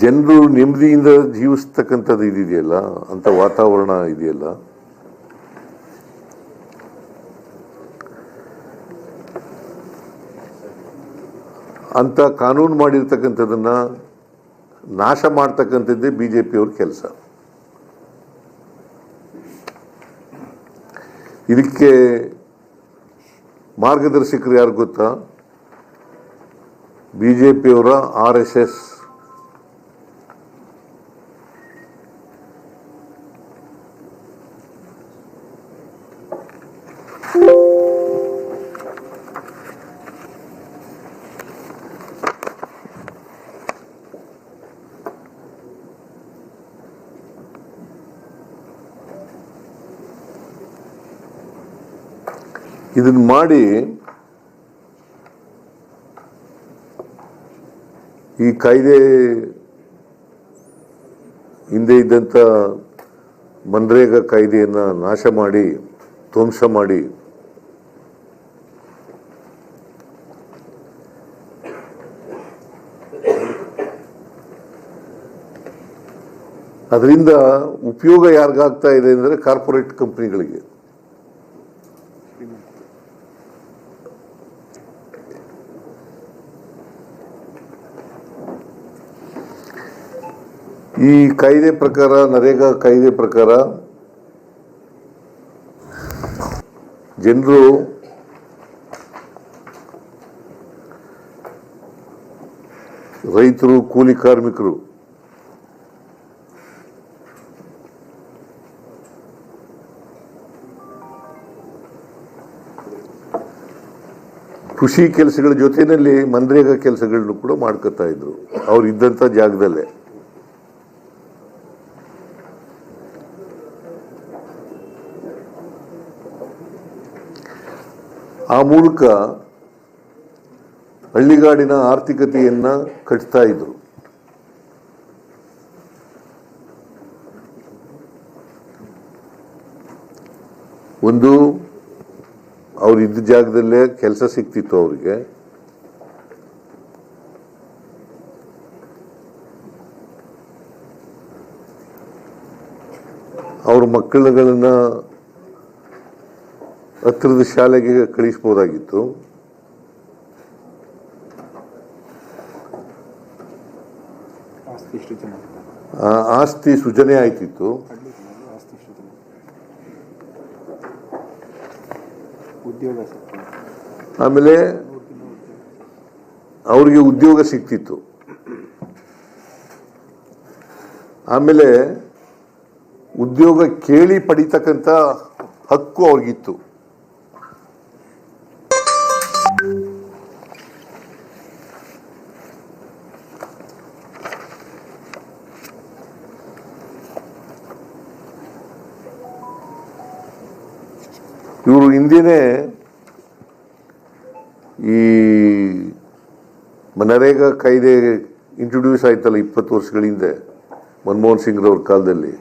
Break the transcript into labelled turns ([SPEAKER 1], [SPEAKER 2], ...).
[SPEAKER 1] ಜನರು ನೆಮ್ಮದಿಯಿಂದ ಜೀವಿಸ್ತಕ್ಕಂಥದ್ದು ಇದೆಯಲ್ಲ ಅಂತ ವಾತಾವರಣ ಇದೆಯಲ್ಲ? ಅಂತ ಕಾನೂನು ಮಾಡಿರ್ತಕ್ಕಂಥದ್ದನ್ನ ನಾಶ ಮಾಡ್ತಕ್ಕಂಥದ್ದೇ ಬಿ ಜೆ ಪಿಯವ್ರ ಕೆಲಸ. ಇದಕ್ಕೆ ಮಾರ್ಗದರ್ಶಕರು ಯಾರು ಗೊತ್ತಾ? ಬಿ ಜೆ ಪಿಯವರ ಆರ್ ಎಸ್ ಎಸ್. ಇದನ್ನ ಮಾಡಿ ಈ ಕಾಯ್ದೆ ಹಿಂದೆ ಇದ್ದಂಥ ಮನ್ರೇಗಾ ಕಾಯ್ದೆಯನ್ನು ನಾಶ ಮಾಡಿ ಧ್ವಂಸ ಮಾಡಿ. ಅದರಿಂದ ಉಪಯೋಗ ಯಾರಿಗಾಗ್ತಾ ಇದೆ ಅಂದರೆ ಕಾರ್ಪೊರೇಟ್ ಕಂಪ್ನಿಗಳಿಗೆ. ಈ ಕಾಯ್ದೆ ಪ್ರಕಾರ, ನರೇಗಾ ಕಾಯ್ದೆ ಪ್ರಕಾರ ಜನರು ರೈತರು, ಕೂಲಿ ಕಾರ್ಮಿಕರು, ಕೃಷಿ ಕೆಲಸಗಳ ಜೊತೆಯಲ್ಲಿ ಮನ್ರೇಗಾ ಕೆಲಸಗಳನ್ನು ಕೂಡ ಮಾಡ್ಕೋತಾ ಇದ್ರು. ಅವ್ರು ಇದ್ದಂಥ ಜಾಗದಲ್ಲೇ. ಆ ಮೂಲಕ ಹಳ್ಳಿಗಾಡಿನ ಆರ್ಥಿಕತೆಯನ್ನ ಕಟ್ತಾ ಇದ್ರು. ಒಂದು ಅವ್ರು ಇದ್ದ ಜಾಗದಲ್ಲೇ ಕೆಲಸ ಸಿಕ್ತಿತ್ತು ಅವ್ರಿಗೆ. ಅವ್ರ ಮಕ್ಕಳುಗಳನ್ನ ಹತ್ತಿರದ ಶಾಲೆಗೆ ಕಳಿಸ್ಬೋದಾಗಿತ್ತು.
[SPEAKER 2] ಆಸ್ತಿ ಸೃಜನೆ
[SPEAKER 1] ಆಯ್ತಿತ್ತು. ಆಮೇಲೆ ಅವರಿಗೆ ಉದ್ಯೋಗ ಸಿಕ್ತಿತ್ತು. ಆಮೇಲೆ ಉದ್ಯೋಗ ಕೇಳಿ ಪಡಿತಕ್ಕಂಥ ಹಕ್ಕು ಅವ್ರಿಗಿತ್ತು. ಇವರು ಹಿಂದಿನೇ ಈ ಮನರೇಗಾ ಕಾಯ್ದೆ ಇಂಟ್ರೊಡ್ಯೂಸ್ ಆಯ್ತಲ್ಲ ಇಪ್ಪತ್ತು ವರ್ಷಗಳ ಹಿಂದೆ ಮನಮೋಹನ್ ಸಿಂಗ್ರವ್ರ ಕಾಲದಲ್ಲಿ.